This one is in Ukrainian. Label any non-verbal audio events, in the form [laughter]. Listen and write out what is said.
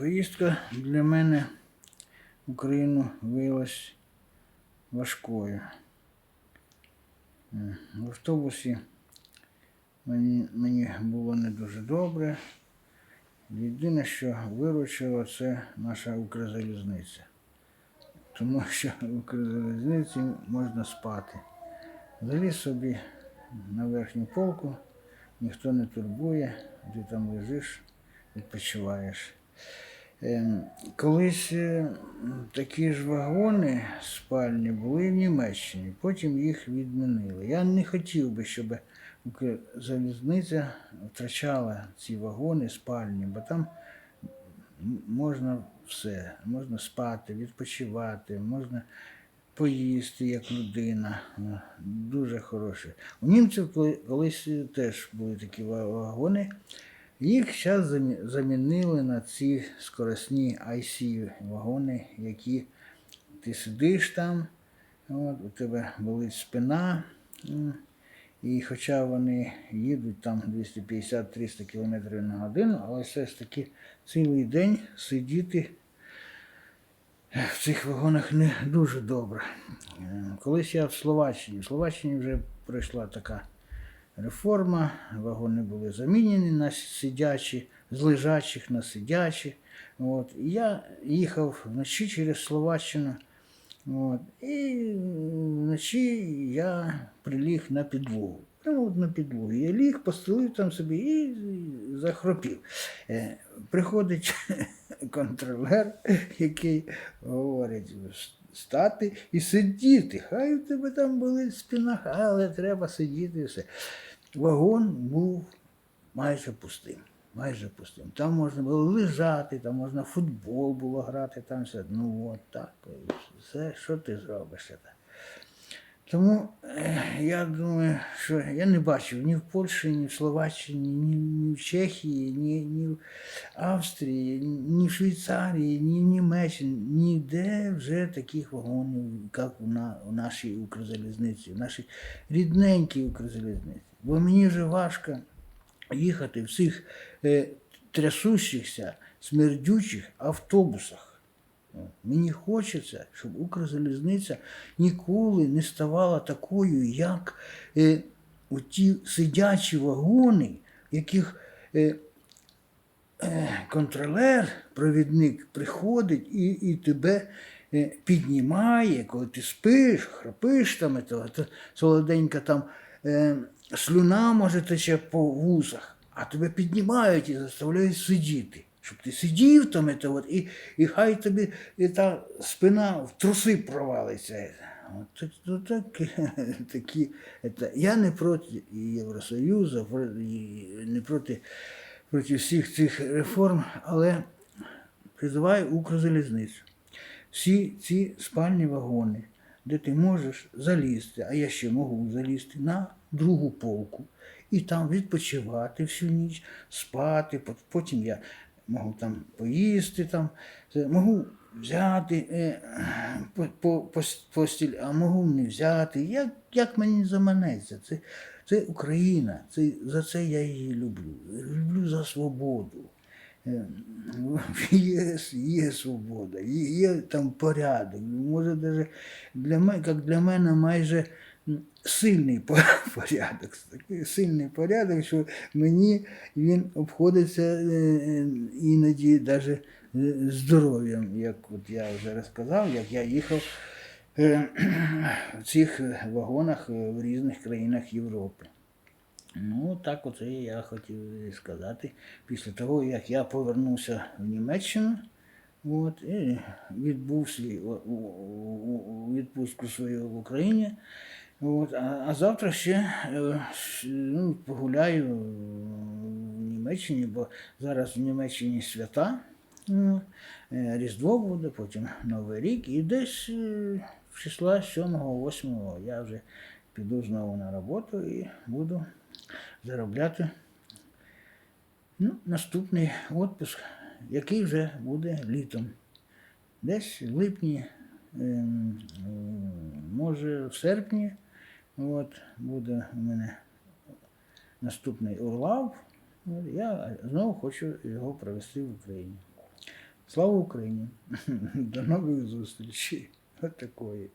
Поїздка для мене в Україну виявилась важкою. В автобусі мені, мені було не дуже добре. Єдине, що виручило, це наша Укрзалізниця. Тому що в Укрзалізниці можна спати. Заліз собі на верхню полку, ніхто не турбує, ти там лежиш, відпочиваєш. Ем, Колись е, такі ж вагони спальні були в Німеччині, потім їх відмінили. Я не хотів би, щоб Укрзалізниця втрачала ці вагони спальні, бо там можна все. Можна спати, відпочивати, можна поїсти як людина. Е, Дуже хороше. У німців колись теж були такі вагони. Їх зараз замінили на ці скоросні IC вагони, які ти сидиш там, от, у тебе болить спина. І хоча вони їдуть там 250-300 км на годину, але все ж таки цілий день сидіти в цих вагонах не дуже добре. Колись я в Словаччині. В Словаччині вже пройшла така реформа, вагони були замінені на сидячі, з лежачих на сидячі. От. Я їхав вночі через Словаччину. От. І вночі я приліг на підлогу. Прямо от на підлогу. Я ліг, постелив там собі і захропів. Е, Приходить [laughs] контролер, який говорить стати і сидіти. Хай у тебе там були спина, але треба сидіти і все. Вагон був майже пустим. Майже пустим. Там можна було лежати, там можна футбол було грати, там все. Ну от так. Все, що ти зробиш? Тому я думаю, що я не бачив ні в Польщі, ні в Словаччині, ні, ні в Чехії, ні, ні в Австрії, ні в Швейцарії, ні в Німеччині, ніде вже таких вагонів, як у, на, у нашій Укрзалізниці, в нашій рідненькій Укрзалізниці. Бо мені вже важко їхати в цих е, трясущихся, смердючих автобусах. Мені хочеться, щоб Укрзалізниця ніколи не ставала такою, як е, ті сидячі вагони, яких е, е, контролер, провідник приходить і, і тебе е, піднімає, коли ти спиш, храпиш там, і то, то солоденька там е, слюна може тече по вусах, а тебе піднімають і заставляють сидіти. Щоб ти сидів там, і, от, і, і хай тобі і та спина в труси провалиться. От, так- ну, так, [laughs] такі, это, я не проти Євросоюзу, не проти, проти всіх цих реформ, але призиваю Укрзалізницю. Всі ці спальні вагони, де ти можеш залізти, а я ще можу залізти на другу полку і там відпочивати всю ніч, спати. Потім я можу там поїсти, там, можу взяти е, по, по, пос- постіль, а можу не взяти. Як, як мені заманеться? Це, це Україна, це, за це я її люблю. Люблю за свободу. Е, Є, є свобода, є, є там порядок. Може, даже для мене, як для мене майже сильний [laughs] порядок. Сильний порядок, що мені він обходиться е, е, іноді навіть здоров'ям, як от я вже розказав, як я їхав е, [clears throat] в цих вагонах е, в різних країнах Європи. Ну, так оце я хотів сказати. Після того, як я повернувся в Німеччину, от, і відбув свій відпустку свою в Україні. От, а, а завтра ще е, ну, погуляю в Німеччині, бо зараз в Німеччині свята. Ну, е, Різдво буде, потім Новий рік, і десь е, числа 7-8 я вже піду знову на роботу і буду заробляти ну, наступний відпуск, який вже буде літом. Десь в липні, ем, може в серпні, от, буде у мене наступний Урлав. Я знову хочу його провести в Україні. Слава Україні! [laughs] До нових зустрічей. Отакої.